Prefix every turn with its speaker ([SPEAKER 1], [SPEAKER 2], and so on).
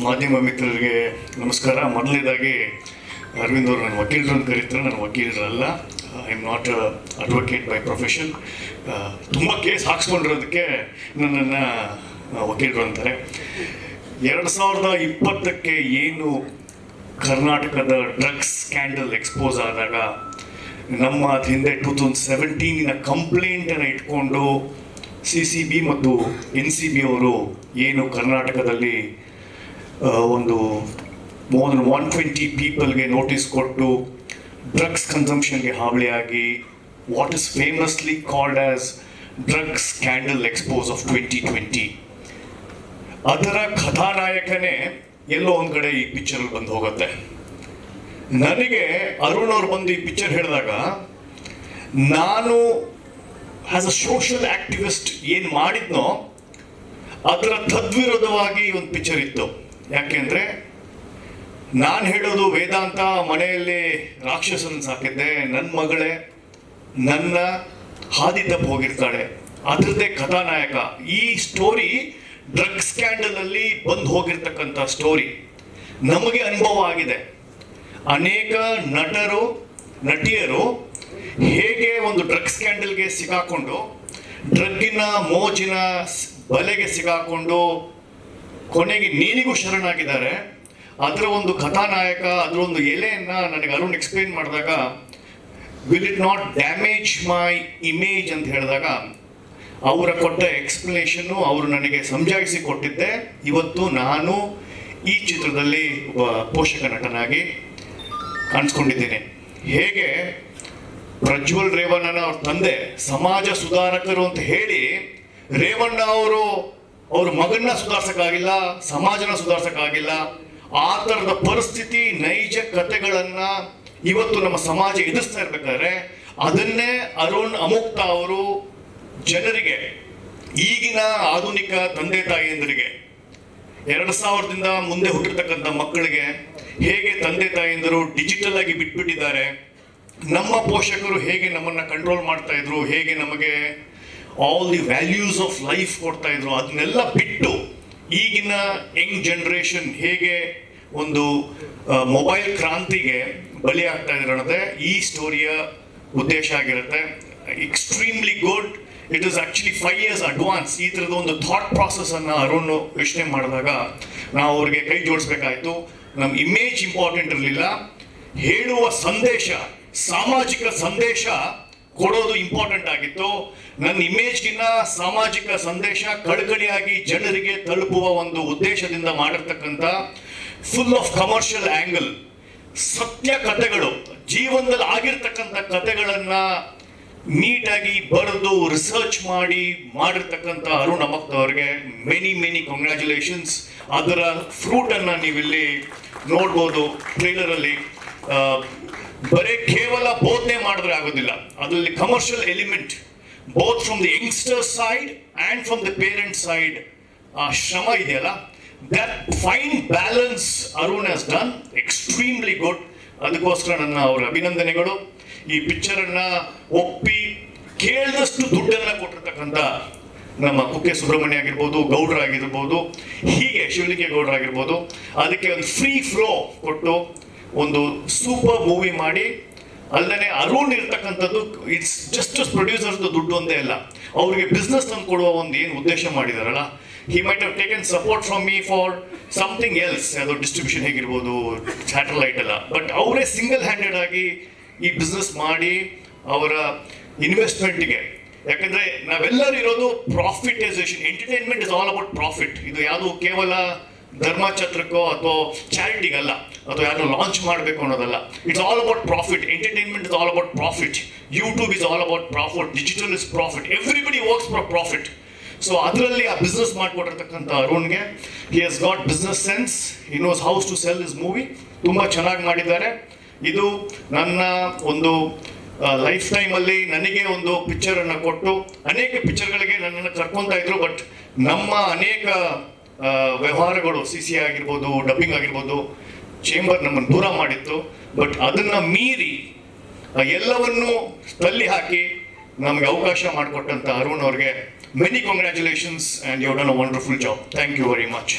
[SPEAKER 1] ಮಾಧ್ಯಮ ಮಿತ್ರರಿಗೆ ನಮಸ್ಕಾರ. ಮೊದಲನೇದಾಗಿ ಅರವಿಂದ್ ಅವರು ನನ್ನ ವಕೀಲರು ಅಂತ ಕರೀತಾರೆ. ನನ್ನ ವಕೀಲರಲ್ಲ. I am not advocate by profession ತುಂಬ ಕೇಸ್ ಹಾಕ್ಸ್ಕೊಂಡಿರೋದಕ್ಕೆ ನನ್ನನ್ನು ವಕೀಲರು ಅಂತಾರೆ. ಎರಡು ಸಾವಿರದ ಇಪ್ಪತ್ತಕ್ಕೆ ಏನು ಕರ್ನಾಟಕದ ಡ್ರಗ್ಸ್ ಸ್ಕ್ಯಾಂಡಲ್ ಎಕ್ಸ್ಪೋಸ್ ಆದಾಗ ನಮ್ಮ ಹಿಂದೆ ಟೂ ತೌಸಂಡ್ ಸೆವೆಂಟೀನಿನ ಕಂಪ್ಲೇಂಟನ್ನು ಇಟ್ಕೊಂಡು ಸಿ ಸಿ ಬಿ ಮತ್ತು ಎನ್ ಸಿ ಬಿ ಅವರು ಏನು ಕರ್ನಾಟಕದಲ್ಲಿ ಒಂದು ಮೋರ್ ದನ್ ಒನ್ ಟ್ವೆಂಟಿ ಪೀಪಲ್ಗೆ ನೋಟಿಸ್ ಕೊಟ್ಟು ಡ್ರಗ್ಸ್ ಕನ್ಸಂಪ್ಷನ್ಗೆ ಹಾವಳಿಯಾಗಿ what is famously called as drugs scandal expose of twenty twenty ಅದರ ಕಥಾನಾಯಕನೇ ಎಲ್ಲೋ ಒಂದು ಕಡೆ ಈ ಪಿಕ್ಚರ್ ಬಂದು ಹೋಗುತ್ತೆ. ನನಗೆ ಅರುಣ್ ಅವ್ರು ಬಂದು ಈ ಪಿಕ್ಚರ್ ಹೇಳಿದಾಗ, ನಾನು ಆಸ್ ಅ ಸೋಷಲ್ ಆಕ್ಟಿವಿಸ್ಟ್ ಏನು ಮಾಡಿದ್ನೋ, ಅದರ ತದ್ವಿರೋಧವಾಗಿ ಒಂದು ಪಿಕ್ಚರ್ ಇತ್ತು. ಯಾಕೆಂದ್ರೆ ನಾನು ಹೇಳೋದು ವೇದಾಂತ ಮನೆಯಲ್ಲಿ ರಾಕ್ಷಸನ ಸಾಕಿದ್ದೆ. ನನ್ನ ಮಗಳೇ ನನ್ನ ಹಾದಿ ತಪ್ಪು ಹೋಗಿರ್ತಾಳೆ. ಅದರದ್ದೇ ಕಥಾನಾಯಕ. ಈ ಸ್ಟೋರಿ ಡ್ರಗ್ ಸ್ಕ್ಯಾಂಡಲ್ ಅಲ್ಲಿ ಬಂದು ಹೋಗಿರ್ತಕ್ಕಂಥ ಸ್ಟೋರಿ ನಮಗೆ ಅನುಭವ ಆಗಿದೆ. ಅನೇಕ ನಟರು, ನಟಿಯರು ಹೇಗೆ ಒಂದು ಡ್ರಗ್ ಸ್ಕ್ಯಾಂಡಲ್ಗೆ ಸಿಗಾಕೊಂಡು ಡ್ರಗ್ಗಿನ ಮೋಜಿನ ಬಲೆಗೆ ಸಿಗಾಕೊಂಡು ಕೊನೆಗೆ ನೀನಿಗೂ ಶರಣಾಗಿದ್ದಾರೆ. ಅದರ ಒಂದು ಕಥಾನಾಯಕ, ಅದರ ಒಂದು ಎಲೆಯನ್ನ ನನಗೆ ಅರುಣ್ ಎಕ್ಸ್ಪ್ಲೇನ್ ಮಾಡಿದಾಗ will it not damage my image ಅಂತ ಹೇಳಿದಾಗ, ಅವರ ಕೊಟ್ಟ ಎಕ್ಸ್ಪ್ಲನೇಷನ್ನು ಅವರು ನನಗೆ ಸಂಜಾಯಿಸಿ ಕೊಟ್ಟಿದ್ದೆ. ಇವತ್ತು ನಾನು ಈ ಚಿತ್ರದಲ್ಲಿ ಒಬ್ಬ ಪೋಷಕ ನಟನಾಗಿ ಕಾಣಿಸ್ಕೊಂಡಿದ್ದೇನೆ. ಹೇಗೆ? ಪ್ರಜ್ವಲ್ ರೇವಣ್ಣನ ಅವ್ರ ತಂದೆ, ಸಮಾಜ ಸುಧಾರಕರು ಅಂತ ಹೇಳಿ ರೇವಣ್ಣ ಅವರು ಅವ್ರ ಮಗನ್ನ ಸುಧಾರ್ಸಕ್ಕಾಗಿಲ್ಲ, ಸಮಾಜನ ಸುಧಾರ್ಸಕ್ಕಾಗಿಲ್ಲ. ಆ ಥರದ ಪರಿಸ್ಥಿತಿ, ನೈಜ ಕಥೆಗಳನ್ನ ಇವತ್ತು ನಮ್ಮ ಸಮಾಜ ಎದುರಿಸ್ತಾ ಇರ್ಬೇಕಾದ್ರೆ ಅದನ್ನೇ ಅರುಣ್ ಅಮುಕ್ತ ಅವರು ಜನರಿಗೆ, ಈಗಿನ ಆಧುನಿಕ ತಂದೆ ತಾಯಿಯಂದರಿಗೆ, ಎರಡು ಸಾವಿರದಿಂದ ಮುಂದೆ ಹುಟ್ಟಿರ್ತಕ್ಕಂಥ ಮಕ್ಕಳಿಗೆ ಹೇಗೆ ತಂದೆ ತಾಯಿಯಂದರು ಡಿಜಿಟಲ್ ಆಗಿ ಬಿಟ್ಬಿಟ್ಟಿದ್ದಾರೆ, ನಮ್ಮ ಪೋಷಕರು ಹೇಗೆ ನಮ್ಮನ್ನ ಕಂಟ್ರೋಲ್ ಮಾಡ್ತಾ ಇದ್ರು, ಹೇಗೆ ನಮಗೆ all the values of life ಕೊಡ್ತಾ ಇದ್ರು, ಅದನ್ನೆಲ್ಲ ಬಿಟ್ಟು ಈಗಿನ ಯಂಗ್ ಜನ್ರೇಷನ್ ಹೇಗೆ ಒಂದು ಮೊಬೈಲ್ ಕ್ರಾಂತಿಗೆ ಬಲಿ ಆಗ್ತಾ ಇದ್ರು ಈ ಸ್ಟೋರಿಯ ಉದ್ದೇಶ ಆಗಿರುತ್ತೆ. Extremely good it is actually five years advance ಈ ಥರದ ಒಂದು ಥಾಟ್ ಪ್ರಾಸೆಸ್ ಅನ್ನ ಅರುಣ್ ಯೋಚನೆ ಮಾಡಿದಾಗ ನಾವು ಅವ್ರಿಗೆ ಕೈ ಜೋಡಿಸ್ಬೇಕಾಯ್ತು. ನಮ್ಮ ಇಮೇಜ್ ಇಂಪಾರ್ಟೆಂಟ್ ಇರಲಿಲ್ಲ. ಹೇಳುವ ಸಂದೇಶ, ಸಾಮಾಜಿಕ ಸಂದೇಶ ಕೊಡೋದು ಇಂಪಾರ್ಟೆಂಟ್ ಆಗಿತ್ತು. ನನ್ನ ಇಮೇಜ್ಗಿನ್ನ ಸಾಮಾಜಿಕ ಸಂದೇಶ ಕಳಕಳಿಯಾಗಿ ಜನರಿಗೆ ತಲುಪುವ ಒಂದು ಉದ್ದೇಶದಿಂದ ಮಾಡಿರ್ತಕ್ಕಂಥ ಫುಲ್ ಆಫ್ ಕಮರ್ಷಿಯಲ್ ಆಂಗಲ್ ಸತ್ಯ ಕಥೆಗಳು ಜೀವನದಲ್ಲಿ ಆಗಿರ್ತಕ್ಕಂಥ ಕಥೆಗಳನ್ನು ನೀಟಾಗಿ ಬರೆದು ರಿಸರ್ಚ್ ಮಾಡಿ ಮಾಡಿರ್ತಕ್ಕಂಥ ಅರುಣ್ ಅಮಕ್ತ ಅವರಿಗೆ ಮೆನಿ ಮೆನಿ ಕಂಗ್ರ್ಯಾಚುಲೇಷನ್ಸ್ ಅದರ ಫ್ರೂಟ್ ಅನ್ನ ನೀವಿಲ್ಲಿ ನೋಡ್ಬೋದು ಟ್ರೈಲರ್ ಅಲ್ಲಿ ಆ, ಬರೀ ಕೇವಲ ಬೋಧನೆ ಮಾಡಿದ್ರೆ ಆಗೋದಿಲ್ಲ. ಅದರಲ್ಲಿ commercial element both from the youngster side and from the parent side ಆ ಶ್ರಮ ಇದೆಯಲ್ಲ? That fine balance Arun has done extremely good ಅದಕ್ಕೋಸ್ಕರ ನನ್ನ ಅವರ ಅಭಿನಂದನೆಗಳು. ಈ ಪಿಕ್ಚರ್ ಅನ್ನ ಒಪ್ಪಿ ಕೇಳಿದಷ್ಟು ದುಡ್ಡನ್ನ ಕೊಟ್ಟಿರ್ತಕ್ಕಂಥ ನಮ್ಮ ಕುಕ್ಕೆ ಸುಬ್ರಹ್ಮಣ್ಯ ಆಗಿರ್ಬೋದು, ಗೌಡ್ರ ಆಗಿರ್ಬೋದು, ಹೀಗೆ ಶಿವಲಿಂಗ ಗೌಡ್ರ ಆಗಿರ್ಬೋದು, ಅದಕ್ಕೆ ಒಂದು ಫ್ರೀ ಫ್ಲೋ ಕೊಟ್ಟು ಒಂದು ಸೂಪರ್ ಮೂವಿ ಮಾಡಿ, ಅಲ್ಲದೆ ಅರುಣ್ ಇರ್ತಕ್ಕಂಥದ್ದು ಇಟ್ಸ್ ಜಸ್ಟ್ ಪ್ರೊಡ್ಯೂಸರ್ಸ್ ದುಡ್ಡು ಒಂದೇ ಅಲ್ಲ, ಅವರಿಗೆ ಬಿಸ್ನೆಸ್ ತಂದು ಕೊಡುವ ಒಂದು ಏನು ಉದ್ದೇಶ ಮಾಡಿದಾರಲ್ಲ he might have taken support from me for something else ಅದು ಡಿಸ್ಟ್ರಿಬ್ಯೂಷನ್ ಹೇಗಿರ್ಬೋದು ಸ್ಯಾಟಲೈಟ್ ಎಲ್ಲ. ಬಟ್ ಅವರೇ ಸಿಂಗಲ್ ಹ್ಯಾಂಡೆಡ್ ಆಗಿ ಈ ಬಿಸ್ನೆಸ್ ಮಾಡಿ ಅವರ ಇನ್ವೆಸ್ಟ್ಮೆಂಟ್ಗೆ ಯಾಕಂದ್ರೆ ನಾವೆಲ್ಲರೂ ಇರೋದು profitisation entertainment is all about profit ಇದು ಯಾವುದು ಕೇವಲ ಧರ್ಮಛತ್ರಕ್ಕೋ ಅಥವಾ ಚಾರಿಟಿಗಲ್ಲ, ಅಥವಾ ಯಾರು ಲಾಂಚ್ ಮಾಡಬೇಕು ಅನ್ನೋದಲ್ಲ it's all about profit entertainment is all about profit YouTube is all about profit digital is profit everybody works for profit so ಅದರಲ್ಲಿ ಆ ಬಿಸ್ನೆಸ್ ಮಾಡಿಕೊಟ್ಟಿರ್ತಕ್ಕಂಥ ಅರುಣ್ಗೆ he has got business sense he knows how to sell his movie ತುಂಬ ಚೆನ್ನಾಗಿ ಮಾಡಿದ್ದಾರೆ. ಇದು ನನ್ನ ಒಂದು life ಟೈಮಲ್ಲಿ ನನಗೆ ಒಂದು ಪಿಕ್ಚರ್ ಅನ್ನ ಕೊಟ್ಟು, ಅನೇಕ ಪಿಕ್ಚರ್ಗಳಿಗೆ ನನ್ನನ್ನು ಕರ್ಕೊತಾ ಇದ್ರು ಬಟ್ ನಮ್ಮ ಅನೇಕ ವ್ಯವಹಾರಗಳು ಸಿ ಸಿ ಆಗಿರ್ಬೋದು ಡಬ್ಬಿಂಗ್ ಆಗಿರ್ಬೋದು ಚೇಂಬರ್ ನಮ್ಮನ್ನು ದೂರ ಮಾಡಿತ್ತು. ಬಟ್ ಅದನ್ನ ಮೀರಿ ಎಲ್ಲವನ್ನು ತಳ್ಳಿ ಹಾಕಿ ನಮಗೆ ಅವಕಾಶ ಮಾಡಿಕೊಟ್ಟಂತ ಅರುಣ್ ಅವ್ರಿಗೆ many congratulations and you done a wonderful job thank you very much